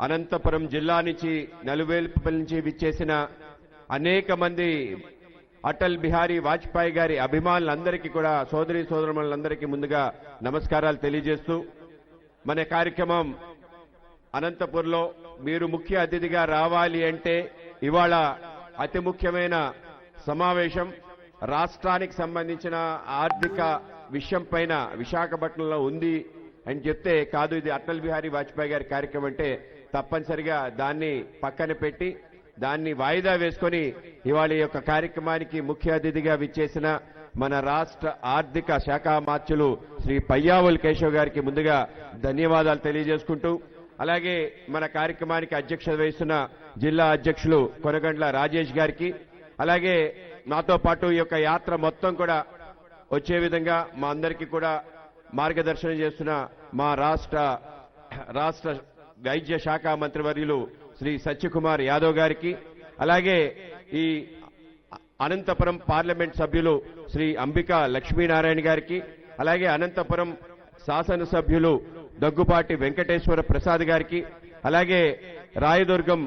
అనంతపురం జిల్లా నుంచి నలువేలుపల్లి నుంచి విచ్చేసిన అనేక మంది అటల్ బిహారీ వాజ్పేయి గారి అభిమానులందరికీ కూడా సోదరి సోదరులందరికీ ముందుగా నమస్కారాలు తెలియజేస్తూ మన కార్యక్రమం అనంతపూర్లో మీరు ముఖ్య అతిథిగా రావాలి అంటే ఇవాళ అతి ముఖ్యమైన సమావేశం. రాష్ట్రానికి సంబంధించిన ఆర్థిక విషయం పైన విశాఖపట్నంలో ఉంది అని చెప్తే కాదు ఇది అటల్ బిహారీ వాజ్పేయి గారి కార్యక్రమం అంటే తప్పనిసరిగా దాన్ని పక్కన పెట్టి దాన్ని వాయిదా వేసుకొని ఇవాళ యొక్క కార్యక్రమానికి ముఖ్య అతిథిగా విచ్చేసిన మన రాష్ట్ర ఆర్థిక శాఖ మార్చులు శ్రీ పయ్యావుల్ కేశవ్ గారికి ముందుగా ధన్యవాదాలు తెలియజేసుకుంటూ అలాగే మన కార్యక్రమానికి అధ్యక్షత వహిస్తున్న జిల్లా అధ్యక్షులు కొనగండ్ల రాజేష్ గారికి అలాగే నాతో పాటు ఈ యొక్క యాత్ర మొత్తం కూడా వచ్చే విధంగా మా అందరికీ కూడా మార్గదర్శనం చేస్తున్న మా రాష్ట్ర రాష్ట్ర వైద్య శాఖ మంత్రివర్యులు శ్రీ సత్యకుమార్ యాదవ్ గారికి అలాగే ఈ అనంతపురం పార్లమెంట్ సభ్యులు శ్రీ అంబికా లక్ష్మీనారాయణ గారికి అలాగే అనంతపురం శాసనసభ్యులు దగ్గుపాటి వెంకటేశ్వర ప్రసాద్ గారికి అలాగే రాయదుర్గం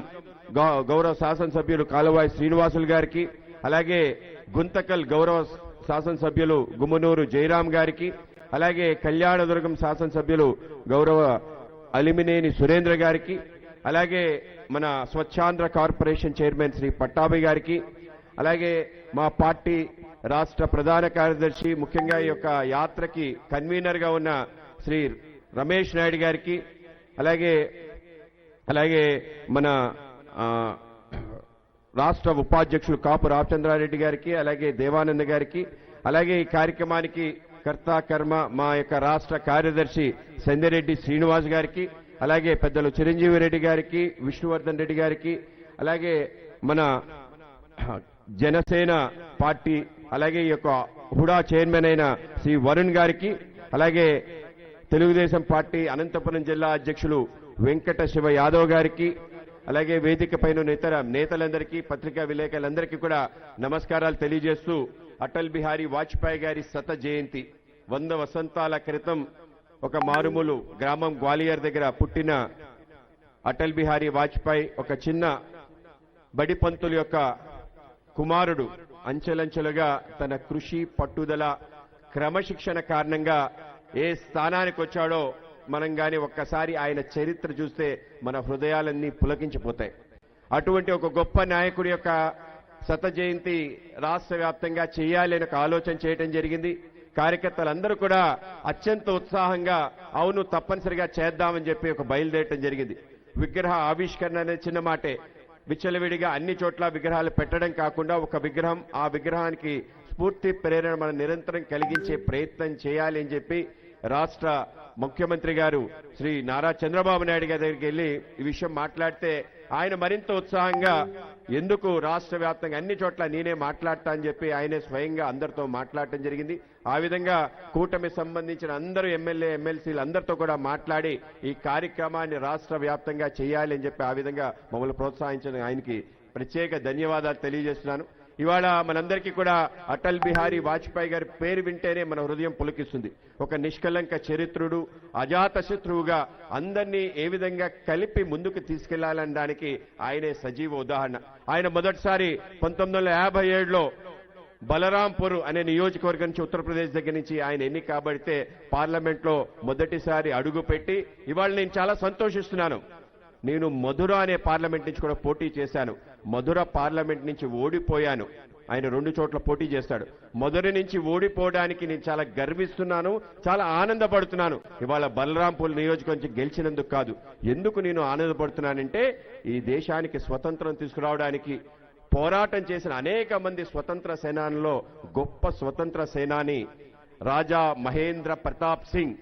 గౌ- గౌరవ శాసనసభ్యులు కాలువాయి శ్రీనివాసులు గారికి అలాగే గుంతకల్ గౌరవ శాసనసభ్యులు గుమ్మనూరు జయరాం గారికి అలాగే కళ్యాణదుర్గం శాసనసభ్యులు గౌరవ అలిమినేని సురేంద్ర గారికి అలాగే మన స్వచ్ఛాంధ్ర కార్పొరేషన్ చైర్మన్ శ్రీ పట్టాభి గారికి అలాగే మా పార్టీ రాష్ట్ర ప్రధాన కార్యదర్శి ముఖ్యంగా ఈ యొక్క యాత్రకి కన్వీనర్గా ఉన్న శ్రీ రమేష్ నాయుడు గారికి అలాగే అలాగే మన రాష్ట్ర ఉపాధ్యక్షులు కాపు రామచంద్రారెడ్డి గారికి అలాగే దేవానంద్ గారికి అలాగే ఈ కార్యక్రమానికి కర్త కర్మ మా యొక్క రాష్ట్ర కార్యదర్శి సందిరెడ్డి శ్రీనివాస్ గారికి అలాగే పెద్దలు చిరంజీవి రెడ్డి గారికి విష్ణువర్ధన్ రెడ్డి గారికి అలాగే మన జనసేన పార్టీ అలాగే ఈ యొక్క హుడా చైర్మన్ అయిన శ్రీ వరుణ్ గారికి అలాగే తెలుగుదేశం పార్టీ అనంతపురం జిల్లా అధ్యక్షులు వెంకట శివ యాదవ్ గారికి అలాగే వేదిక పైన ఇతర నేతలందరికీ పత్రికా విలేకరులందరికీ కూడా నమస్కారాలు తెలియజేస్తూ అటల్ బిహారీ వాజ్పేయి గారి శత జయంతి. వంద వసంతాల క్రితం ఒక మారుమూలు గ్రామం గ్వాలియర్ దగ్గర పుట్టిన అటల్ బిహారీ వాజ్పేయి ఒక చిన్న బడిపంతుల యొక్క కుమారుడు అంచెలంచెలుగా తన కృషి పట్టుదల క్రమశిక్షణ కారణంగా ఏ స్థానానికి వచ్చాడో మనం గాని ఒక్కసారి ఆయన చరిత్ర చూస్తే మన హృదయాలన్నీ పులకించిపోతాయి. అటువంటి ఒక గొప్ప నాయకుడి యొక్క శత జయంతి రాష్ట్ర వ్యాప్తంగా చేయాలి అని ఒక ఆలోచన చేయడం జరిగింది. కార్యకర్తలందరూ కూడా అత్యంత ఉత్సాహంగా అవును తప్పనిసరిగా చేద్దామని చెప్పి ఒక బయలుదేరటం జరిగింది. విగ్రహ ఆవిష్కరణ అనే చిన్న మాటే. విచ్చలవిడిగా అన్ని చోట్ల విగ్రహాలు పెట్టడం కాకుండా ఒక విగ్రహం ఆ విగ్రహానికి స్ఫూర్తి ప్రేరణ మనం నిరంతరం కలిగించే ప్రయత్నం చేయాలి అని చెప్పి రాష్ట్ర ముఖ్యమంత్రి గారు శ్రీ నారా చంద్రబాబు నాయుడు గారి దగ్గరికి వెళ్ళి ఈ విషయం మాట్లాడితే ఆయన మరింత ఉత్సాహంగా ఎందుకు రాష్ట్ర వ్యాప్తంగా అన్ని చోట్ల నేనే మాట్లాడతా అని చెప్పి ఆయనే స్వయంగా అందరితో మాట్లాడటం జరిగింది. ఆ విధంగా కూటమి సంబంధించిన అందరూ ఎమ్మెల్యే ఎమ్మెల్సీలు అందరితో కూడా మాట్లాడి ఈ కార్యక్రమాన్ని రాష్ట్ర వ్యాప్తంగా చేయాలి అని చెప్పి ఆ విధంగా మమ్మల్ని ప్రోత్సహించిన ఆయనకి ప్రత్యేక ధన్యవాదాలు తెలియజేస్తున్నాను. ఇవాళ మనందరికీ కూడా అటల్ బిహారీ వాజ్పేయి గారి పేరు వింటేనే మన హృదయం పులకిస్తుంది. ఒక నిష్కలంక చరిత్రుడు అజాత శత్రువుగా అందరినీ ఏ విధంగా కలిపి ముందుకు తీసుకెళ్ళాలనడానికి ఆయనే సజీవ ఉదాహరణ. ఆయన మొదటిసారి పంతొమ్మిది వందల యాభై ఏడులో బలరాంపూర్ అనే నియోజకవర్గం నుంచి ఉత్తరప్రదేశ్ దగ్గర నుంచి ఆయన ఎన్ని కాబడితే పార్లమెంట్లో మొదటిసారి అడుగు పెట్టి ఇవాళ నేను చాలా సంతోషిస్తున్నాను. నేను మధుర అనే పార్లమెంట్ నుంచి కూడా పోటీ చేశాను. మధుర పార్లమెంట్ నుంచి ఓడిపోయాను. ఆయన రెండు చోట్ల పోటీ చేస్తాడు. మధుర నుంచి ఓడిపోవడానికి నేను చాలా గర్విస్తున్నాను చాలా ఆనందపడుతున్నాను. ఇవాళ బలరాంపూర్ నియోజకవర్గం నుంచి గెలిచినందుకు కాదు. ఎందుకు నేను ఆనందపడుతున్నానంటే ఈ దేశానికి స్వతంత్రం తీసుకురావడానికి పోరాటం చేసిన అనేక మంది స్వతంత్ర సేనానిలో గొప్ప స్వతంత్ర సేనాని రాజా మహేంద్ర ప్రతాప్ సింగ్.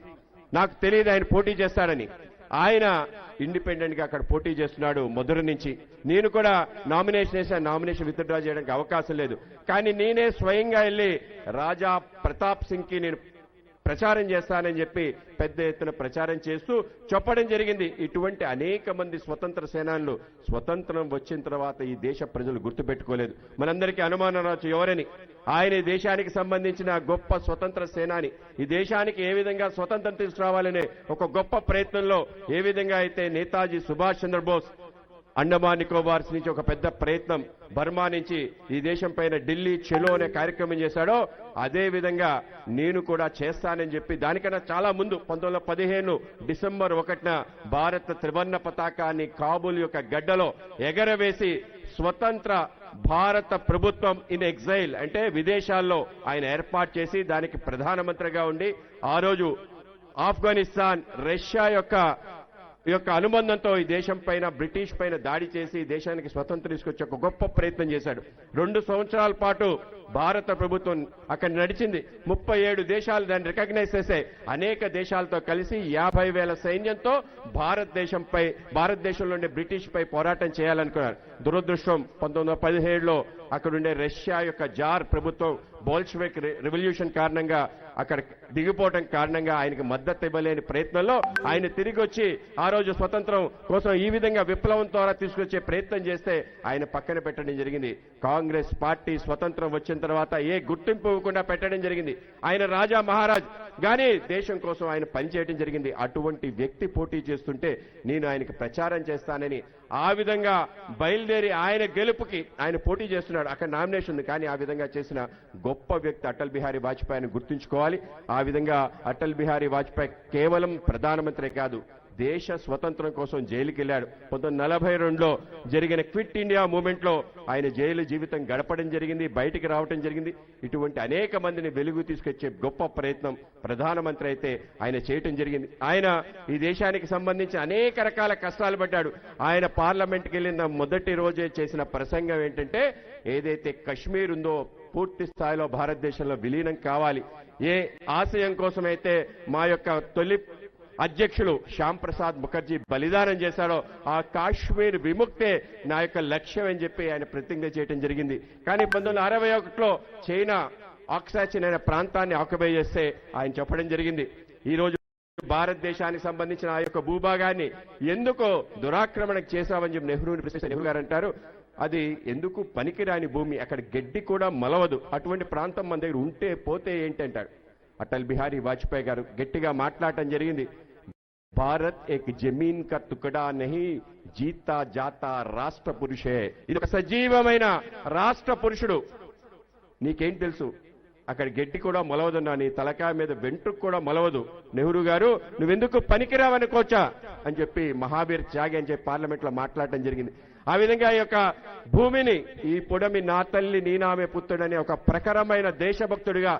నాకు తెలియదు ఆయన పోటీ చేస్తాడని. ఆయన ఇండిపెండెంట్గా అక్కడ పోటీ చేస్తున్నాడు మధుర నుంచి. నేను కూడా నామినేషన్ వేసాను నామినేషన్ విత్డ్రా చేయడానికి అవకాశం లేదు. కానీ నేనే స్వయంగా వెళ్ళి రాజా ప్రతాప్ సింగ్కి నేను ప్రచారం చేస్తానని చెప్పి పెద్ద ఎత్తున ప్రచారం చేస్తూ చెప్పడం జరిగింది. ఇటువంటి అనేక మంది స్వతంత్ర సేనానులు స్వతంత్రం వచ్చిన తర్వాత ఈ దేశ ప్రజలు గుర్తుపెట్టుకోలేదు. మనందరికీ అనుమానం రావచ్చు ఎవరని? ఆయన ఈ దేశానికి సంబంధించిన గొప్ప స్వతంత్ర సేనాని. ఈ దేశానికి ఏ విధంగా స్వతంత్రం తీసుకురావాలనే ఒక గొప్ప ప్రయత్నంలో ఏ విధంగా అయితే నేతాజీ సుభాష్ చంద్రబోస్ అండమాన్ నికోబార్స్ నుంచి ఒక పెద్ద ప్రయత్నం బర్మా నుంచి ఈ దేశం పైన ఢిల్లీ చెలో అనే కార్యక్రమం చేశాడో అదే విధంగా నేను కూడా చేస్తానని చెప్పి దానికన్నా చాలా ముందు పంతొమ్మిది పదిహేను డిసెంబర్ ఒకటిన భారత త్రివర్ణ పతాకాన్ని కాబూల్ యొక్క గడ్డలో ఎగరవేసి స్వతంత్ర భారత ప్రభుత్వం ఇన్ ఎగ్జైల్ అంటే విదేశాల్లో ఆయన ఏర్పాటు చేసి దానికి ప్రధానమంత్రిగా ఉండి ఆ రోజు ఆఫ్ఘనిస్తాన్ రష్యా యొక్క యొక్క అనుబంధంతో ఈ దేశం పైన బ్రిటిష్ పైన దాడి చేసి దేశానికి స్వతంత్రం తీసుకొచ్చే ఒక గొప్ప ప్రయత్నం చేశాడు. రెండు సంవత్సరాల పాటు భారత ప్రభుత్వం అక్కడ నడిచింది. ముప్పై ఏడు దేశాలు దాన్ని రికగ్నైజ్ చేశాయి అనేక దేశాలతో కలిసి యాభై వేల సైన్యంతో భారతదేశంపై భారతదేశంలో ఉండే బ్రిటిష్ పై పోరాటం చేయాలనుకున్నారు. దురదృష్టం పంతొమ్మిది వందల పదిహేడులో అక్కడుండే రష్యా యొక్క జార్ ప్రభుత్వం బోల్షివిక్ రెవల్యూషన్ కారణంగా అక్కడ దిగిపోవడం కారణంగా ఆయనకి మద్దతు ఇవ్వలేని ప్రయత్నంలో ఆయన తిరిగి వచ్చి ఆ రోజు స్వతంత్రం కోసం ఈ విధంగా విప్లవం ద్వారా తీసుకొచ్చే ప్రయత్నం చేస్తే ఆయన పక్కన పెట్టడం జరిగింది. కాంగ్రెస్ పార్టీ స్వతంత్రం వచ్చిన తర్వాత ఏ గుర్తింపు ఇవ్వకుండా పెట్టడం జరిగింది. ఆయన రాజా మహారాజ్. కానీ దేశం కోసం ఆయన పనిచేయడం జరిగింది. అటువంటి వ్యక్తి పోటీ చేస్తుంటే నేను ఆయనకి ప్రచారం చేస్తానని ఆ విధంగా బయలుదేరి ఆయన గెలుపుకి ఆయన పోటీ చేస్తున్నాడు. అక్కడ నామినేషన్ ఉంది. కానీ ఆ విధంగా చేసిన గొప్ప వ్యక్తి అటల్ బిహారీ వాజ్పేయిని గుర్తుంచుకోవాలి. ఆ విధంగా అటల్ బిహారీ వాజ్పేయి కేవలం ప్రధానమంత్రి కాదు. దేశ స్వతంత్రం కోసం జైలుకి వెళ్ళాడు పంతొమ్మిది నలభై రెండులో జరిగిన క్విట్ ఇండియా మూమెంట్లో ఆయన జైలు జీవితం గడపడం జరిగింది బయటికి రావడం జరిగింది. ఇటువంటి అనేక మందిని వెలుగు తీసుకొచ్చే గొప్ప ప్రయత్నం ప్రధానమంత్రి అయితే ఆయన చేయటం జరిగింది. ఆయన ఈ దేశానికి సంబంధించి అనేక రకాల కష్టాలు పడ్డాడు. ఆయన పార్లమెంట్కి వెళ్ళిన మొదటి రోజే చేసిన ప్రసంగం ఏంటంటే ఏదైతే కశ్మీర్ ఉందో పూర్తి స్థాయిలో భారతదేశంలో విలీనం కావాలి. ఏ ఆశయం కోసమైతే మా యొక్క తొలి అధ్యక్షులు శ్యామ్ ప్రసాద్ ముఖర్జీ బలిదానం చేశాడో ఆ కాశ్మీర్ విముక్తే నా యొక్క లక్ష్యం అని చెప్పి ఆయన ప్రతిజ్ఞ చేయడం జరిగింది. కానీ పంతొమ్మిది అరవై ఒకటిలో చైనా ఆక్సాచిన్ అనే ప్రాంతాన్ని ఆక్యుపై చేస్తే ఆయన చెప్పడం జరిగింది. ఈ రోజు భారతదేశానికి సంబంధించిన ఆ యొక్క భూభాగాన్ని ఎందుకో దురాక్రమణ చేశామని చెప్పి నెహ్రూని ప్రశ్నిస్తే నెహ్రూ గారు అంటారు. అది ఎందుకు పనికిరాని భూమి? అక్కడ గడ్డి కూడా మలవదు. అటువంటి ప్రాంతం మన దగ్గర ఉంటే పోతే ఏంటి అంటాడు అటల్ బిహారీ వాజ్పేయి గారు గట్టిగా మాట్లాడటం జరిగింది. భారత్ ఏక్ జమీన్ కా తుకడా నహి జీతా జాతా రాష్ట్ర పురుషే ఇది ఒక సజీవమైన రాష్ట్ర పురుషుడు నీకేం తెలుసు? అక్కడ గడ్డి కూడా మొలవదన్నా నీ తలకాయ మీద వెంట్రుకు కూడా మొలవదు. నెహ్రూ గారు నువ్వెందుకు పనికిరావనుకోవచ్చా? అని చెప్పి మహావీర్ త్యాగి అని చెప్పి పార్లమెంట్లో మాట్లాడటం జరిగింది. ఆ విధంగా ఈ యొక్క భూమిని ఈ పొడమి నా తల్లి నీనామే పుత్రుడనే ఒక ప్రకరమైన దేశభక్తుడిగా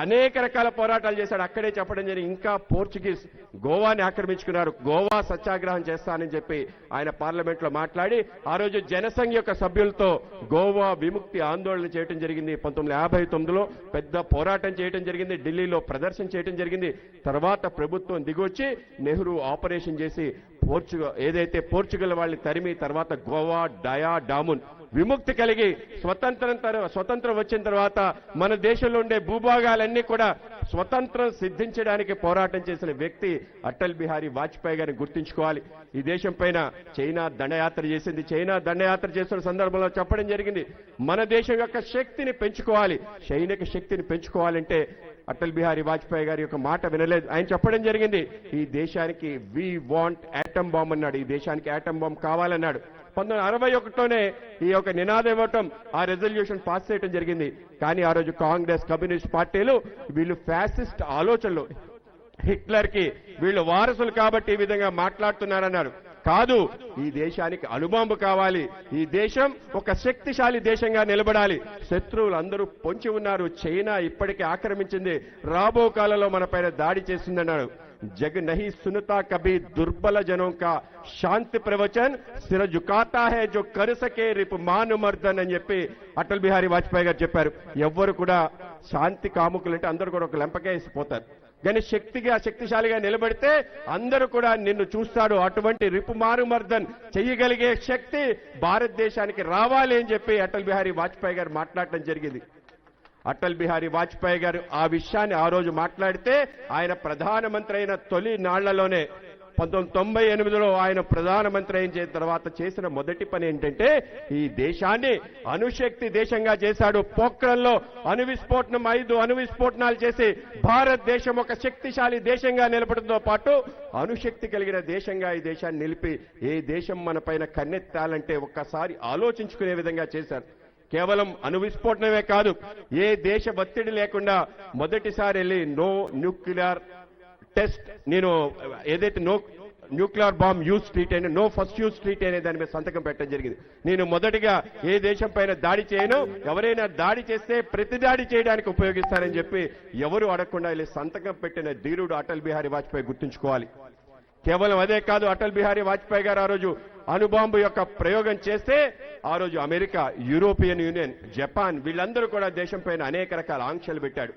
అనేక రకాల పోరాటాలు చేశాడు. అక్కడే చెప్పడం జరిగింది. ఇంకా పోర్చుగీస్ గోవాని ఆక్రమించుకున్నారు. గోవా సత్యాగ్రహం చేస్తానని చెప్పి ఆయన పార్లమెంట్లో మాట్లాడి ఆ రోజు జనసంఘ యొక్క సభ్యులతో గోవా విముక్తి ఆందోళన చేయడం జరిగింది. పంతొమ్మిది యాభై తొమ్మిదిలో పెద్ద పోరాటం చేయడం జరిగింది. ఢిల్లీలో ప్రదర్శన చేయడం జరిగింది. తర్వాత ప్రభుత్వం దిగొచ్చి నెహ్రూ ఆపరేషన్ చేసి పోర్చుగల్ ఏదైతే పోర్చుగల్ వాళ్ళని తరిమి తర్వాత గోవా డయా డామున్ విముక్తి కలిగి స్వతంత్రం స్వతంత్రం వచ్చిన తర్వాత మన దేశంలో ఉండే భూభాగాలన్నీ కూడా స్వతంత్రం సిద్ధించడానికి పోరాటం చేసిన వ్యక్తి అటల్ బిహారీ వాజ్పేయి గారిని గుర్తుంచుకోవాలి. ఈ దేశం పైన చైనా దండయాత్ర చేసింది. చైనా దండయాత్ర చేసిన సందర్భంలో చెప్పడం జరిగింది. మన దేశం యొక్క శక్తిని పెంచుకోవాలి. సైనిక శక్తిని పెంచుకోవాలంటే అటల్ బిహారీ వాజ్పేయి గారి యొక్క మాట వినలేదు. ఆయన చెప్పడం జరిగింది ఈ దేశానికి వి వాంట్ యాటమ్ బాంబ్ అన్నాడు. ఈ దేశానికి యాటమ్ బాంబ్ కావాలన్నాడు. పంతొమ్మిది అరవై ఒకటిలోనే ఈ యొక్క నినాదం ఇవ్వటం ఆ రెజల్యూషన్ పాస్ చేయడం జరిగింది. కానీ ఆ రోజు కాంగ్రెస్ కమ్యూనిస్ట్ పార్టీలు వీళ్ళు ఫ్యాసిస్ట్ ఆలోచనలు. హిట్లర్కి వీళ్ళు వారసులు కాబట్టి ఈ విధంగా మాట్లాడుతున్నారన్నారు. కాదు ఈ దేశానికి అనుబాంబు కావాలి. ఈ దేశం ఒక శక్తిశాలి దేశంగా నిలబడాలి. శత్రువులు అందరూ పొంచి ఉన్నారు. చైనా ఇప్పటికే ఆక్రమించింది. రాబో కాలంలో మన పైన దాడి చేసిందన్నారు. जग नहीं सुनता कभी दुर्बल जनों का శాంతి ప్రవచన్ సిర జుకాతా హే జో కరు సకే రేపు మాను మర్దన్ అని చెప్పి అటల్ బిహారీ వాజ్పేయి గారు చెప్పారు ఎవ్వరు కూడా శాంతి కాముకులు అంటే అందరూ కూడా ఒక లెంపకేసిపోతారు కానీ శక్తిగా శక్తిశాలిగా నిలబడితే అందరూ కూడా నిన్ను చూస్తాడు అటువంటి రిపుమారు మర్దన్ చెయ్యగలిగే శక్తి భారతదేశానికి రావాలి అని చెప్పి అటల్ బిహారీ వాజ్పేయి గారు మాట్లాడటం జరిగింది అటల్ బిహారీ వాజ్పేయి గారు ఆ విషయాన్ని ఆ రోజు మాట్లాడితే ఆయన ప్రధానమంత్రి అయిన తొలి నాళ్ళలోనే పంతొమ్మిది తొంభై ఎనిమిదిలో ఆయన ప్రధానమంత్రి అయిన తర్వాత చేసిన మొదటి పని ఏంటంటే ఈ దేశాన్ని అణుశక్తి దేశంగా చేశాడు. పోక్రంలో అణు విస్ఫోటనం ఐదు అణు విస్ఫోటనాలు చేసి భారతదేశం ఒక శక్తిశాలి దేశంగా నిలబడంతో పాటు అణుశక్తి కలిగిన దేశంగా ఈ దేశాన్ని నిలిపి ఏ దేశం మన పైన కన్నెత్తాలంటే ఒక్కసారి ఆలోచించుకునే విధంగా చేశారు. కేవలం అణువిస్ఫోటనమే కాదు ఏ దేశ ఒత్తిడి లేకుండా మొదటిసారి వెళ్ళి నో న్యూక్లియర్ టెస్ట్ నేను ఏదైతే no nuclear bomb use street అయిన నో ఫస్ట్ యూజ్ స్ట్రీట్ అనే దాని మీద సంతకం పెట్టడం జరిగింది. నేను మొదటిగా ఏ దేశం పైన దాడి చేయను ఎవరైనా దాడి చేస్తే ప్రతి దాడి చేయడానికి ఉపయోగిస్తానని చెప్పి ఎవరు అడగకుండా వెళ్ళి సంతకం పెట్టిన ధీరుడు అటల్ బిహారీ వాజ్పేయి గుర్తుంచుకోవాలి. కేవలం అదే కాదు అటల్ బిహారీ వాజ్పేయి గారు ఆ రోజు అణుబాంబు యొక్క ప్రయోగం చేస్తే ఆ రోజు అమెరికా యూరోపియన్ యూనియన్ జపాన్ వీళ్ళందరూ కూడా దేశం పైన అనేక రకాల ఆంక్షలు పెట్టాడు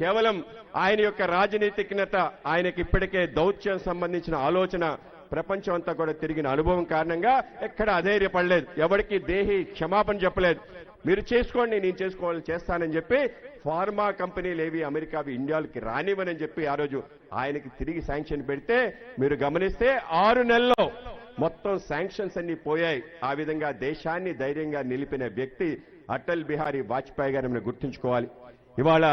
కేవలం ఆయన యొక్క రాజనీతిజ్ఞత ఆయనకి ఇప్పటికే దౌత్యం సంబంధించిన ఆలోచన ప్రపంచం అంతా కూడా తిరిగిన అనుభవం కారణంగా ఎక్కడ అధైర్యపడలేదు. ఎవరికి దేహి క్షమాపణ చెప్పలేదు. మీరు చేసుకోండి నేను చేసుకోవాలి చేస్తానని చెప్పి ఫార్మా కంపెనీలు ఏవి అమెరికావి ఇండియాలకి రానివ్వనని చెప్పి ఆ రోజు ఆయనకి తిరిగి శాంక్షన్ పెడితే మీరు గమనిస్తే ఆరు నెలల్లో మొత్తం శాంక్షన్స్ అన్ని పోయాయి. ఆ విధంగా దేశాన్ని ధైర్యంగా నిలిపిన వ్యక్తి అటల్ బిహారీ వాజ్పేయి గారిని మనం గుర్తుంచుకోవాలి. ఇవాళ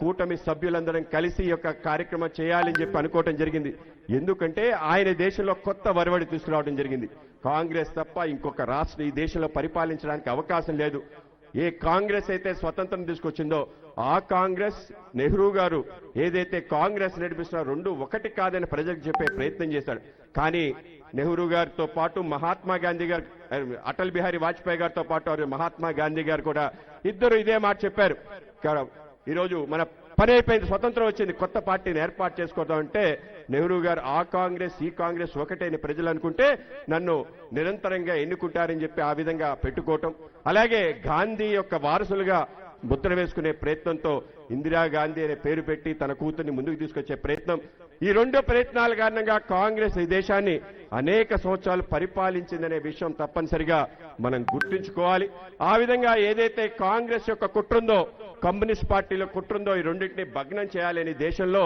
కూటమి సభ్యులందరం కలిసి యొక్క కార్యక్రమం చేయాలని చెప్పి అనుకోవటం జరిగింది. ఎందుకంటే ఆయన దేశంలో కొత్త వరవడి తీసుకురావడం జరిగింది. కాంగ్రెస్ తప్ప ఇంకొక రాష్ట్రం ఈ దేశంలో పరిపాలించడానికి అవకాశం లేదు. ఏ కాంగ్రెస్ అయితే స్వతంత్రం తీసుకొచ్చిందో ఆ కాంగ్రెస్ నెహ్రూ గారు ఏదైతే కాంగ్రెస్ నడిపిస్తున్న రెండు ఒకటి కాదని ప్రజలకు చెప్పే ప్రయత్నం చేశాడు. కానీ నెహ్రూ గారితో పాటు మహాత్మా గాంధీ గారు అటల్ బిహారీ వాజ్పేయి గారితో పాటు మహాత్మా గాంధీ గారు కూడా ఇద్దరు ఇదే మాట చెప్పారు. ఈరోజు మన పని అయిపోయింది స్వతంత్రం వచ్చింది. కొత్త పార్టీని ఏర్పాటు చేసుకోవడం అంటే నెహ్రూ గారు ఆ కాంగ్రెస్ ఈ కాంగ్రెస్ ఒకటైన ప్రజలు అనుకుంటే నన్ను నిరంతరంగా ఎన్నుకుంటారని చెప్పి ఆ విధంగా పెట్టుకోవటం. అలాగే గాంధీ యొక్క వారసులుగా ముద్ర వేసుకునే ప్రయత్నంతో ఇందిరాగాంధీ అనే పేరు పెట్టి తన కూతుర్ని ముందుకు తీసుకొచ్చే ప్రయత్నం ఈ రెండు ప్రయత్నాల కారణంగా కాంగ్రెస్ ఈ దేశాన్ని అనేక సంవత్సరాలు పరిపాలించిందనే విషయం తప్పనిసరిగా మనం గుర్తుంచుకోవాలి. ఆ విధంగా ఏదైతే కాంగ్రెస్ యొక్క కుట్రుందో కమ్యూనిస్ట్ పార్టీలో కుట్రుందో ఈ రెండింటిని భగ్నం చేయాలని దేశంలో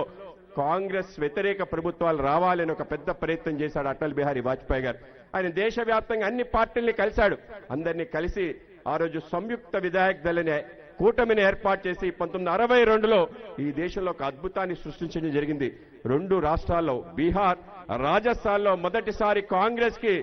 కాంగ్రెస్ వ్యతిరేక ప్రభుత్వాలు రావాలని ఒక పెద్ద ప్రయత్నం చేశాడు అటల్ బిహారీ వాజ్పేయి గారు. ఆయన దేశవ్యాప్తంగా అన్ని పార్టీల్ని కలిశాడు. అందరినీ కలిసి ఆ రోజు సంయుక్త విధాయక దళని కూటమిని ఏర్పాటు చేసి పంతొమ్మిది అరవై రెండులో ఈ దేశంలో ఒక అద్భుతాన్ని సృష్టించడం జరిగింది. రెండు రాష్ట్రాల్లో బీహార్ రాజస్థాన్లో మొదటిసారి కాంగ్రెస్కి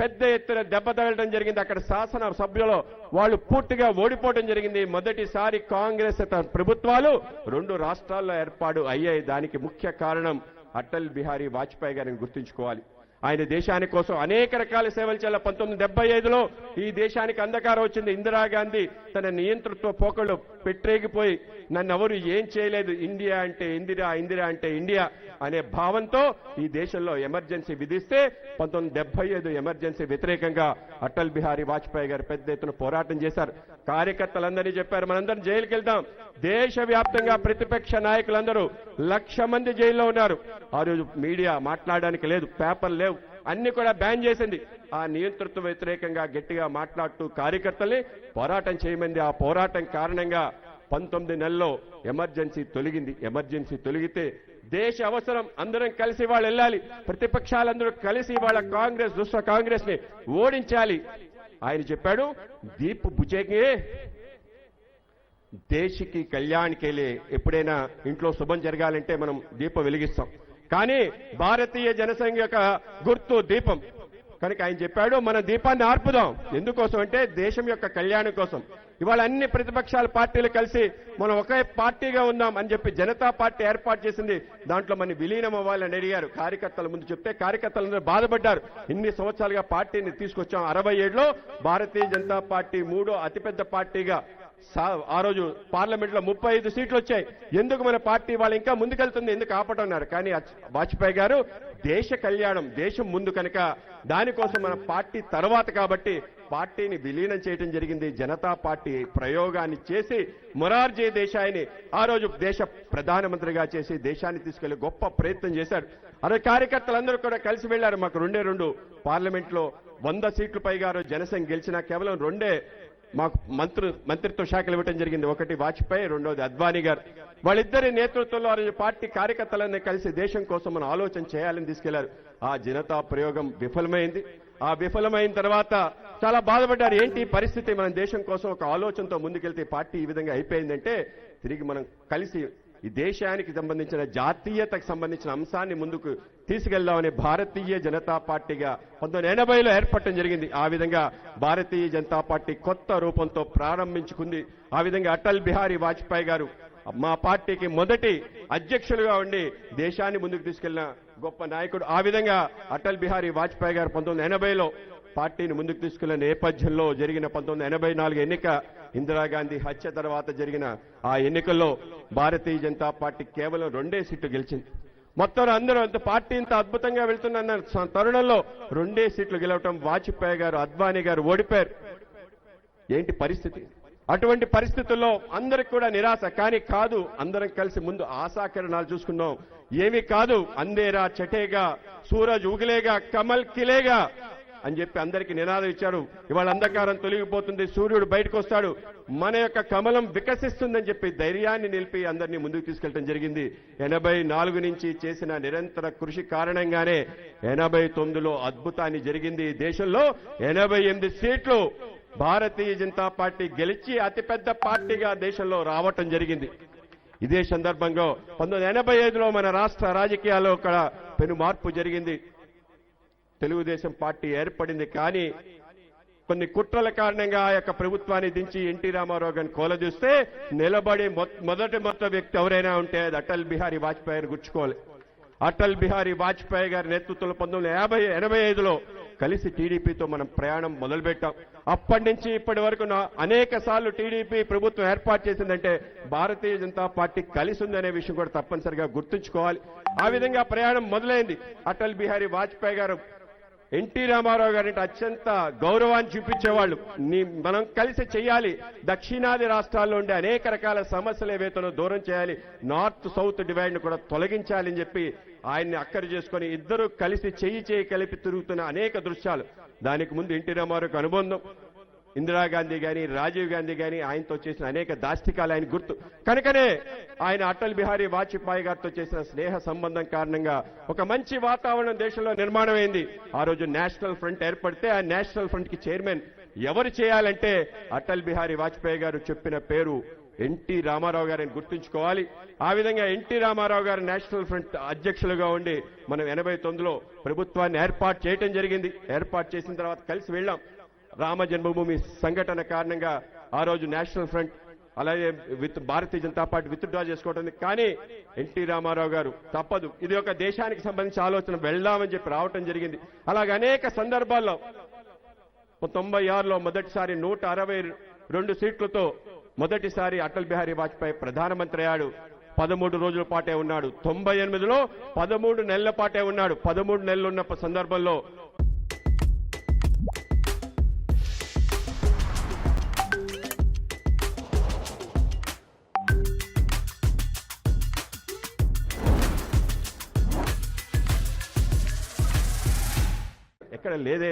పెద్ద ఎత్తున దెబ్బ తగలడం జరిగింది. అక్కడ శాసన సభ్యులలో వాళ్ళు పూర్తిగా ఓడిపోవడం జరిగింది. మొదటిసారి కాంగ్రెస్ తన ప్రభుత్వాలు రెండు రాష్ట్రాల్లో ఏర్పాటు అయ్యాయి. దానికి ముఖ్య కారణం అటల్ బిహారీ వాజ్పేయి గారిని గుర్తుంచుకోవాలి. ఆయన దేశాని కోసం అనేక రకాల సేవలు చేయాలి. పంతొమ్మిది డెబ్బై ఐదులో ఈ దేశానికి అంధకారం వచ్చింది. ఇందిరాగాంధీ తన నియంతృత్వ పోకళ్ళు పెట్టేగిపోయి నన్ను ఎవరు ఏం చేయలేదు. ఇండియా అంటే ఇందిరా ఇందిరా అంటే ఇండియా. అనే భావంతో ఈ దేశంలో ఎమర్జెన్సీ విధిస్తే పంతొమ్మిది డెబ్బై ఐదు ఎమర్జెన్సీ వ్యతిరేకంగా అటల్ బిహారీ వాజ్పేయి గారు పెద్ద ఎత్తున పోరాటం చేశారు. కార్యకర్తలందరినీ చెప్పారు మనందరం జైలుకి వెళ్దాం దేశవ్యాప్తంగా ప్రతిపక్ష నాయకులందరూ లక్ష మంది జైల్లో ఉన్నారు. ఆ రోజు మీడియా మాట్లాడడానికి లేదు పేపర్ లేవు. అన్ని కూడా బ్యాన్ చేసింది. ఆ నియంతృత్వ వ్యతిరేకంగా గట్టిగా మాట్లాడుతూ కార్యకర్తల్ని పోరాటం చేయమంది. ఆ పోరాటం కారణంగా పంతొమ్మిది నెలల్లో ఎమర్జెన్సీ తొలగింది. ఎమర్జెన్సీ తొలగితే దేశ అవసరం అందరం కలిసి వాళ్ళు వెళ్ళాలి. ప్రతిపక్షాలందరూ కలిసి వాళ్ళ కాంగ్రెస్ దుష్ట కాంగ్రెస్ని ఓడించాలి. ఆయన చెప్పాడు దీప్ బుచేకే దేశకి కళ్యాణ్కి ఎప్పుడైనా ఇంట్లో శుభం జరగాలంటే మనం దీపం వెలిగిస్తాం. కానీ భారతీయ జనసంఘ యొక్క గుర్తు దీపం. కనుక ఆయన చెప్పాడు మన దీపాన్ని ఆర్పుదాం. ఎందుకోసం అంటే దేశం యొక్క కళ్యాణం కోసం. ఇవాళ అన్ని ప్రతిపక్షాల పార్టీలు కలిసి మనం ఒకే పార్టీగా ఉందాం అని చెప్పి జనతా పార్టీ ఏర్పాటు చేసింది. దాంట్లో మన విలీనం అవ్వాలని అడిగారు. కార్యకర్తల ముందు చెప్తే కార్యకర్తలందరూ బాధపడ్డారు. ఇన్ని సంవత్సరాలుగా పార్టీని తీసుకొచ్చాం. అరవై ఏడులో భారతీయ జనతా పార్టీ మూడో అతిపెద్ద పార్టీగా ఆ రోజు పార్లమెంట్లో ముప్పై ఐదు సీట్లు వచ్చాయి. ఎందుకు మన పార్టీ వాళ్ళు ఇంకా ముందుకెళ్తుంది? ఎందుకు ఆపటన్నారు? కానీ వాజ్పేయి గారు దేశ కళ్యాణం దేశం ముందు కనుక దానికోసం మన పార్టీ తర్వాత కాబట్టి పార్టీని విలీనం చేయడం జరిగింది. జనతా పార్టీ ప్రయోగాన్ని చేసి మొరార్జీ దేశాయిని ఆ రోజు దేశ ప్రధానమంత్రిగా చేసి దేశాన్ని తీసుకెళ్ళి గొప్ప ప్రయత్నం చేశారు అదే కార్యకర్తలందరూ కూడా కలిసి వెళ్ళారు మాకు రెండే రెండు పార్లమెంట్లో వంద సీట్లు పైగా ఆ గెలిచినా కేవలం రెండే మాకు మంత్రి మంత్రిత్వ శాఖలు ఇవ్వటం జరిగింది. ఒకటి వాజ్పేయి రెండోది అద్వానీ గారు. వాళ్ళిద్దరి నేతృత్వంలో ఆ పార్టీ కార్యకర్తలన్నీ కలిసి దేశం కోసం మనం ఆలోచన చేయాలని తీసుకెళ్ళారు. ఆ జనతా ప్రయోగం విఫలమైంది. ఆ విఫలమైన తర్వాత చాలా బాధపడ్డారు. ఏంటి పరిస్థితి? మన దేశం కోసం ఒక ఆలోచనతో ముందుకెళ్తే పార్టీ ఈ విధంగా అయిపోయిందంటే తిరిగి మనం కలిసి ఈ దేశానికి సంబంధించిన జాతీయతకు సంబంధించిన అంశాన్ని ముందుకు తీసుకెళ్దామని భారతీయ జనతా పార్టీగా పంతొమ్మిది ఎనభైలో ఏర్పడటం జరిగింది. ఆ విధంగా భారతీయ జనతా పార్టీ కొత్త రూపంతో ప్రారంభించుకుంది. ఆ విధంగా అటల్ బిహారీ వాజ్పేయి గారు మా పార్టీకి మొదటి అధ్యక్షులుగా ఉండి దేశాన్ని ముందుకు తీసుకెళ్ళిన గొప్ప నాయకుడు. ఆ విధంగా అటల్ బిహారీ వాజ్పేయి గారు పంతొమ్మిది ఎనభైలో పార్టీని ముందుకు తీసుకెళ్ళిన నేపథ్యంలో జరిగిన పంతొమ్మిది ఎనభై నాలుగు ఎన్నిక ఇందిరాగాంధీ హత్య తర్వాత జరిగిన ఆ ఎన్నికల్లో భారతీయ జనతా పార్టీ కేవలం రెండే సీట్లు గెలిచింది. మొత్తం అందరూ అంత పార్టీ ఇంత అద్భుతంగా వెళ్తున్న తరుణంలో రెండే సీట్లు గెలవటం వాజ్పేయి గారు అద్వానీ గారు ఓడిపోయారు. ఏంటి పరిస్థితి? అటువంటి పరిస్థితుల్లో అందరికి కూడా నిరాశ కానీ కాదు అందరం కలిసి ముందు ఆశాకిరణాలు చూసుకున్నాం. ఏమీ కాదు అందేరా చటేగా సూరజ్ ఉగిలేగా కమల్ కిలేగా అని చెప్పి అందరికి నినాదం ఇచ్చాడు. ఇవాళ అంధకారం తొలగిపోతుంది. సూర్యుడు బయటకు వస్తాడు. మన యొక్క కమలం వికసిస్తుందని చెప్పి ధైర్యాన్ని నిలిపి అందరినీ ముందుకు తీసుకెళ్ళడం జరిగింది. ఎనభై నాలుగు నుంచి చేసిన నిరంతర కృషి కారణంగానే ఎనభై తొమ్మిదిలో అద్భుతాన్ని జరిగింది ఈ దేశంలో. ఎనభై ఎనిమిది సీట్లు భారతీయ జనతా పార్టీ గెలిచి అతిపెద్ద పార్టీగా దేశంలో రావటం జరిగింది. ఇదే సందర్భంగా పంతొమ్మిది ఎనభై ఐదులో మన రాష్ట్ర రాజకీయాల్లో ఒక పెను మార్పు జరిగింది. తెలుగుదేశం పార్టీ ఏర్పడింది కానీ కొన్ని కుట్రల కారణంగా ఆ యొక్క ప్రభుత్వాన్ని దించి ఎన్టీ రామారావు గారిని కోలదీస్తే నిలబడి మొదటి మొత్తం వ్యక్తి ఎవరైనా ఉంటే అది అటల్ బిహారీ వాజ్పేయి అని గుర్చుకోవాలి. అటల్ బిహారీ వాజ్పేయి గారి నేతృత్వంలో పంతొమ్మిది యాభై ఎనభై ఐదులో కలిసి టీడీపీతో మనం ప్రయాణం మొదలుపెట్టాం. అప్పటి నుంచి ఇప్పటి వరకు అనేక సార్లు టీడీపీ ప్రభుత్వం ఏర్పాటు చేసిందంటే భారతీయ జనతా పార్టీ కలిసి ఉందనే విషయం కూడా తప్పనిసరిగా గుర్తుంచుకోవాలి. ఆ విధంగా ప్రయాణం మొదలైంది. అటల్ బిహారీ వాజ్పేయి గారు ఎన్టీ రామారావు గారింటి అత్యంత గౌరవాన్ని చూపించేవాళ్ళు. మనం కలిసి చేయాలి. దక్షిణాది రాష్ట్రాల్లో ఉండే అనేక రకాల సమస్యలు ఏవైతేనో దూరం చేయాలి. నార్త్ సౌత్ డివైడ్ను కూడా తొలగించాలని చెప్పి ఆయన్ని అక్కడి చేసుకొని ఇద్దరు కలిసి చెయ్యి చేయి కలిపి తిరుగుతున్న అనేక దృశ్యాలు. దానికి ముందు ఎన్టీ రామారావుకి అనుబంధం. ఇందిరాగాంధీ గాని రాజీవ్ గాంధీ గాని ఆయనతో చేసిన అనేక దాష్టికాలు ఆయన గుర్తు. కనుకనే ఆయన అటల్ బిహారీ వాజ్పేయి గారితో చేసిన స్నేహ సంబంధం కారణంగా ఒక మంచి వాతావరణం దేశంలో నిర్మాణమైంది. ఆ రోజు నేషనల్ ఫ్రంట్ ఏర్పడితే ఆ నేషనల్ ఫ్రంట్కి చైర్మన్ ఎవరు చేయాలంటే అటల్ బిహారీ వాజ్పేయి గారు చెప్పిన పేరు ఎన్టీ రామారావు గారిని గుర్తుంచుకోవాలి. ఆ విధంగా ఎన్టీ రామారావు గారు నేషనల్ ఫ్రంట్ అధ్యక్షులుగా ఉండి మనం ఎనభై తొమ్మిదిలో ప్రభుత్వాన్ని ఏర్పాటు చేయటం జరిగింది. ఏర్పాటు చేసిన తర్వాత కలిసి వెళ్ళాం. రామ జన్మభూమి సంఘటన కారణంగా ఆ రోజు నేషనల్ ఫ్రంట్ అలాగే with Bharatiya Janata party withdraw కానీ ఎన్టీ రామారావు గారు తప్పదు. ఇది ఒక దేశానికి సంబంధించిన ఆలోచన. వెళ్దామని చెప్పి రావటం జరిగింది. అలాగే అనేక సందర్భాల్లో తొంభై ఆరులో మొదటిసారి నూట అరవై రెండు సీట్లతో మొదటిసారి అటల్ బిహారీ వాజ్పేయి ప్రధానమంత్రి అయ్యాడు. పదమూడు రోజుల పాటే ఉన్నాడు. తొంభై ఎనిమిదిలో పదమూడు నెలల పాటే ఉన్నాడు. పదమూడు నెలలు ఉన్న సందర్భంలో ఎక్కడ లేదే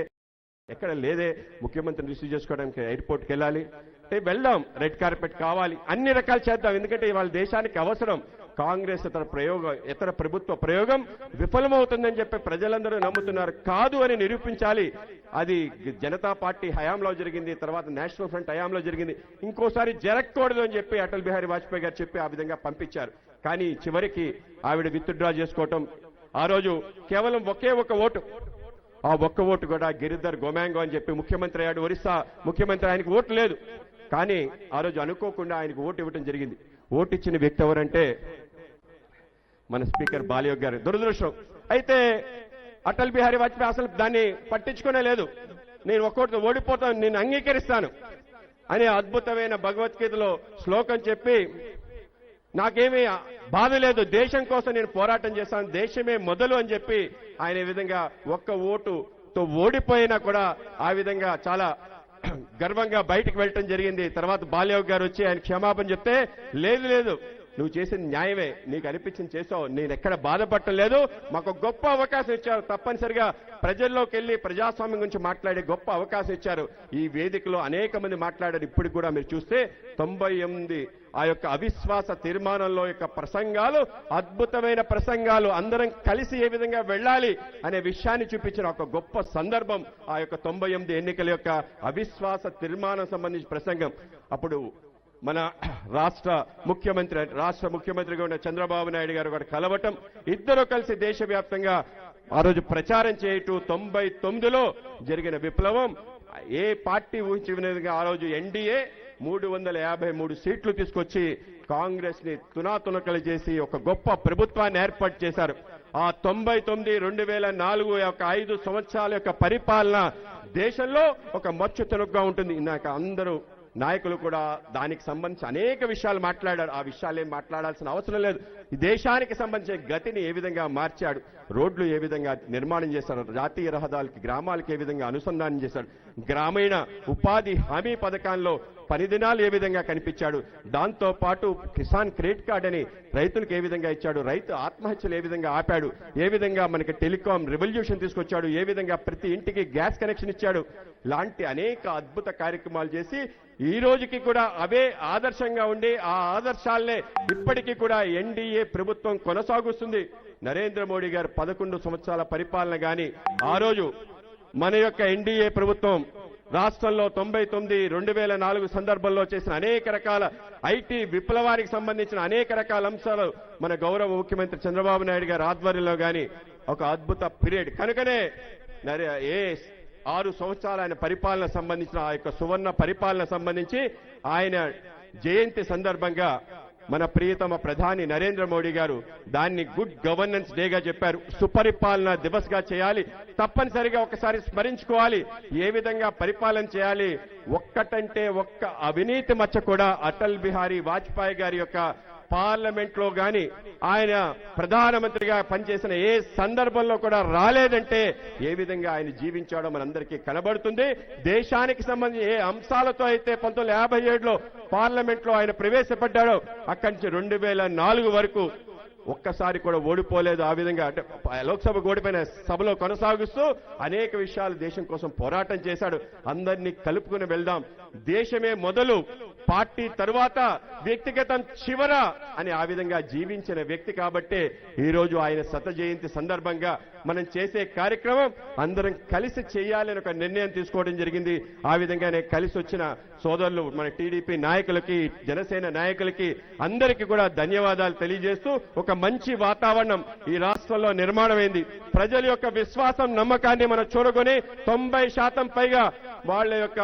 ఎక్కడ లేదే ముఖ్యమంత్రిని రిసీవ్ చేసుకోవడానికి ఎయిర్పోర్ట్కి వెళ్ళాలి. అంటే వెళ్దాం రెడ్ కార్పెట్ కావాలి అన్ని రకాలు చేద్దాం. ఎందుకంటే ఇవాళ దేశానికి అవసరం. కాంగ్రెస్ ఇతర ప్రయోగం ఇతర ప్రభుత్వ ప్రయోగం విఫలమవుతుందని చెప్పి ప్రజలందరూ నమ్ముతున్నారు. కాదు అని నిరూపించాలి. అది జనతా పార్టీ హయాంలో జరిగింది తర్వాత నేషనల్ ఫ్రంట్ హయాంలో జరిగింది. ఇంకోసారి జరగకూడదు అని చెప్పి అటల్ బిహారీ వాజ్పేయి గారు చెప్పి ఆ విధంగా పంపించారు. కానీ చివరికి ఆవిడ విత్డ్రా చేసుకోవటం. ఆ రోజు కేవలం ఒకే ఒక ఓటు. ఆ ఒక్క ఓటు కూడా గిరిధర్ గోమాంగో అని చెప్పి ముఖ్యమంత్రి అయ్యాడు. ఒరిస్సా ముఖ్యమంత్రి ఆయనకు ఓటు లేదు. కానీ ఆ రోజు అనుకోకుండా ఆయనకు ఓటు ఇవ్వటం జరిగింది. ఓటు ఇచ్చిన వ్యక్తి ఎవరంటే మన స్పీకర్ బాలయోగ్ గారు. దురదృష్టం. అయితే అటల్ బిహారీ వాజ్పేయి అసలు దాన్ని పట్టించుకునే లేదు. నేను ఒక్కోటితో ఓడిపోతాను నేను అంగీకరిస్తాను అనే అద్భుతమైన భగవద్గీతలో శ్లోకం చెప్పి నాకేమీ బాధ లేదు దేశం కోసం నేను పోరాటం చేశాను దేశమే మొదలు అని చెప్పి ఆయన ఈ విధంగా ఒక్క ఓటుతో ఓడిపోయినా కూడా ఆ విధంగా చాలా గర్వంగా బయటకు వెళ్ళటం జరిగింది. తర్వాత బాల్యవ్ గారు వచ్చి ఆయన క్షమాపణ చెప్తే లేదు లేదు నువ్వు చేసిన న్యాయమే. నీకు అనిపించింది చేసావు. నేను ఎక్కడ బాధపడటం లేదు మాకు గొప్ప అవకాశం ఇచ్చారు. తప్పనిసరిగా ప్రజల్లోకి వెళ్ళి ప్రజాస్వామ్యం గురించి మాట్లాడే గొప్ప అవకాశం ఇచ్చారు. ఈ వేదికలో అనేక మంది మాట్లాడారు. ఇప్పుడు కూడా మీరు చూస్తే తొంభై ఎనిమిది ఆ యొక్క అవిశ్వాస తీర్మానంలో యొక్క ప్రసంగాలు అద్భుతమైన ప్రసంగాలు అందరం కలిసి ఏ విధంగా వెళ్ళాలి అనే విషయాన్ని చూపించిన ఒక గొప్ప సందర్భం ఆ యొక్క తొంభై ఎనిమిది ఎన్నికల యొక్క అవిశ్వాస తీర్మానం సంబంధించిన ప్రసంగం. అప్పుడు మన రాష్ట్ర ముఖ్యమంత్రి రాష్ట్ర ముఖ్యమంత్రిగా ఉన్న చంద్రబాబు నాయుడు గారు కూడా కలవటం ఇద్దరు కలిసి దేశవ్యాప్తంగా ఆ రోజు ప్రచారం చేయటం తొంభై తొమ్మిదిలో జరిగిన విప్లవం ఏ పార్టీ ఊహించిన విధంగా ఆ రోజు ఎన్డీఏ మూడు వందల యాభై మూడు సీట్లు తీసుకొచ్చి కాంగ్రెస్ని తునాతునకలు చేసి ఒక గొప్ప ప్రభుత్వాన్ని ఏర్పాటు చేశారు. ఆ తొంభై తొమ్మిది రెండు వేల నాలుగు యొక్క ఐదు సంవత్సరాల యొక్క పరిపాలన దేశంలో ఒక మచ్చు తునుగ్గా ఉంటుంది. ఇందాక అందరూ నాయకులు కూడా దానికి సంబంధించి అనేక విషయాలు మాట్లాడారు. ఆ విషయాలు ఏం మాట్లాడాల్సిన అవసరం లేదు. ఈ దేశానికి సంబంధించిన గతిని ఏ విధంగా మార్చాడు? రోడ్లు ఏ విధంగా నిర్మాణం చేశారు? జాతీయ రహదారులకి గ్రామాలకు ఏ విధంగా అనుసంధానం చేశాడు గ్రామీణ ఉపాధి హామీ పథకాల్లో పని దినాలు ఏ విధంగా కనిపించాడు? దాంతో పాటు కిసాన్ క్రెడిట్ కార్డ్ అని రైతులకు ఏ విధంగా ఇచ్చాడు? రైతు ఆత్మహత్యలు ఏ విధంగా ఆపాడు? ఏ విధంగా మనకి టెలికాం రెవల్యూషన్ తీసుకొచ్చాడు? ఏ విధంగా ప్రతి ఇంటికి గ్యాస్ కనెక్షన్ ఇచ్చాడు? లాంటి అనేక అద్భుత కార్యక్రమాలు చేసి ఈ రోజుకి కూడా అవే ఆదర్శంగా ఉండి ఆ ఆదర్శాలనే ఇప్పటికీ కూడా ఎన్డీఏ ప్రభుత్వం కొనసాగుస్తుంది. నరేంద్ర మోడీ గారు పదకొండు సంవత్సరాల పరిపాలన గాని ఆ రోజు మన యొక్క ఎన్డీఏ ప్రభుత్వం రాష్ట్రంలో తొంభై తొమ్మిది రెండు వేల నాలుగు సందర్భంలో చేసిన అనేక రకాల ఐటీ విప్లవానికి సంబంధించిన అనేక రకాల అంశాలు మన గౌరవ ముఖ్యమంత్రి చంద్రబాబు నాయుడు గారి ఆధ్వర్యంలో గాని ఒక అద్భుత పీరియడ్. కనుకనే నరే ఏ ఆరు సంవత్సరాల ఆయన పరిపాలన సంబంధించిన ఆ యొక్క సువర్ణ పరిపాలన సంబంధించి ఆయన జయంతి సందర్భంగా మన ప్రియతమ ప్రధాని నరేంద్ర మోడీ గారు దాన్ని గుడ్ గవర్నెన్స్ డేగా చెప్పారు. సుపరిపాలన దివస్గా చేయాలి. తప్పనిసరిగా ఒకసారి స్మరించుకోవాలి. ఏ విధంగా పరిపాలన చేయాలి? ఒక్కటంటే ఒక్క అవినీతి మచ్చ కూడా అటల్ బిహారీ వాజ్పేయి గారి యొక్క పార్లమెంట్లో గాని ఆయన ప్రధానమంత్రిగా పనిచేసిన ఏ సందర్భంలో కూడా రాలేదంటే ఏ విధంగా ఆయన జీవించాడో మనందరికీ కనబడుతుంది. దేశానికి సంబంధించి ఏ అంశాలతో అయితే పంతొమ్మిది యాభై ఏడులో పార్లమెంట్లో ఆయన ప్రవేశపెట్టాడో అక్కడి నుంచి రెండు వేల నాలుగు వరకు ఒక్కసారి కూడా ఓడిపోలేదు. ఆ విధంగా అంటే లోక్సభ ఓడిపోయిన సభలో కొనసాగిస్తూ అనేక విషయాలు దేశం కోసం పోరాటం చేశాడు. అందరినీ కలుపుకుని వెళ్దాం. దేశమే మొదలు. పార్టీ తరువాత వ్యక్తిగతం చివర అని ఆ విధంగా జీవించిన వ్యక్తి కాబట్టే ఈరోజు ఆయన శత జయంతి సందర్భంగా మనం చేసే కార్యక్రమం అందరం కలిసి చేయాలని ఒక నిర్ణయం తీసుకోవడం జరిగింది. ఆ విధంగానే కలిసి వచ్చిన సోదరులు మన టీడీపీ నాయకులకి జనసేన నాయకులకి అందరికీ కూడా ధన్యవాదాలు తెలియజేస్తూ ఒక మంచి వాతావరణం ఈ రాష్ట్రంలో నిర్మాణమైంది. ప్రజల యొక్క విశ్వాసం నమ్మకాన్ని మనం చూడగొని తొంభై శాతం పైగా వాళ్ళ యొక్క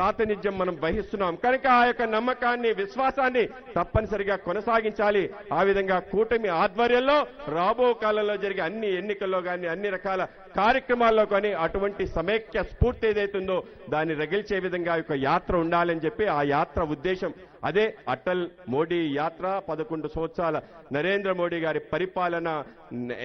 ప్రాతినిధ్యం మనం వహిస్తున్నాం. కనుక ఆ యొక్క నమ్మకాన్ని విశ్వాసాన్ని తప్పనిసరిగా కొనసాగించాలి. ఆ విధంగా కూటమి ఆధ్వర్యంలో రాబో కాలంలో జరిగే అన్ని ఎన్నికల్లో కానీ అన్ని రకాల కార్యక్రమాల్లో కానీ అటువంటి సమైక్య స్ఫూర్తి ఏదైతుందో దాన్ని రగిల్చే విధంగా ఒక యాత్ర ఉండాలని చెప్పి ఆ యాత్ర ఉద్దేశం. అదే అటల్ మోడీ యాత్ర పదకొండు సంవత్సరాల నరేంద్ర మోడీ గారి పరిపాలన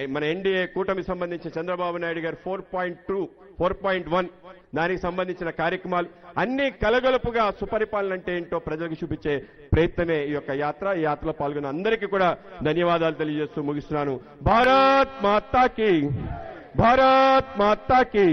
మన ఎన్డీఏ కూటమి సంబంధించిన చంద్రబాబు నాయుడు గారి four point two four point one దానికి సంబంధించిన కార్యక్రమాలు. అన్ని కలగలుపుగా సుపరిపాలన అంటే ఏంటో ప్రజలకు చూపించే ప్రయత్నమే ఈ యొక్క యాత్ర. ఈ యాత్రలో పాల్గొన్న అందరికీ కూడా ధన్యవాదాలు తెలియజేస్తూ ముగిస్తున్నాను. భారత్ మాతాకి. భారత్ మాతాకి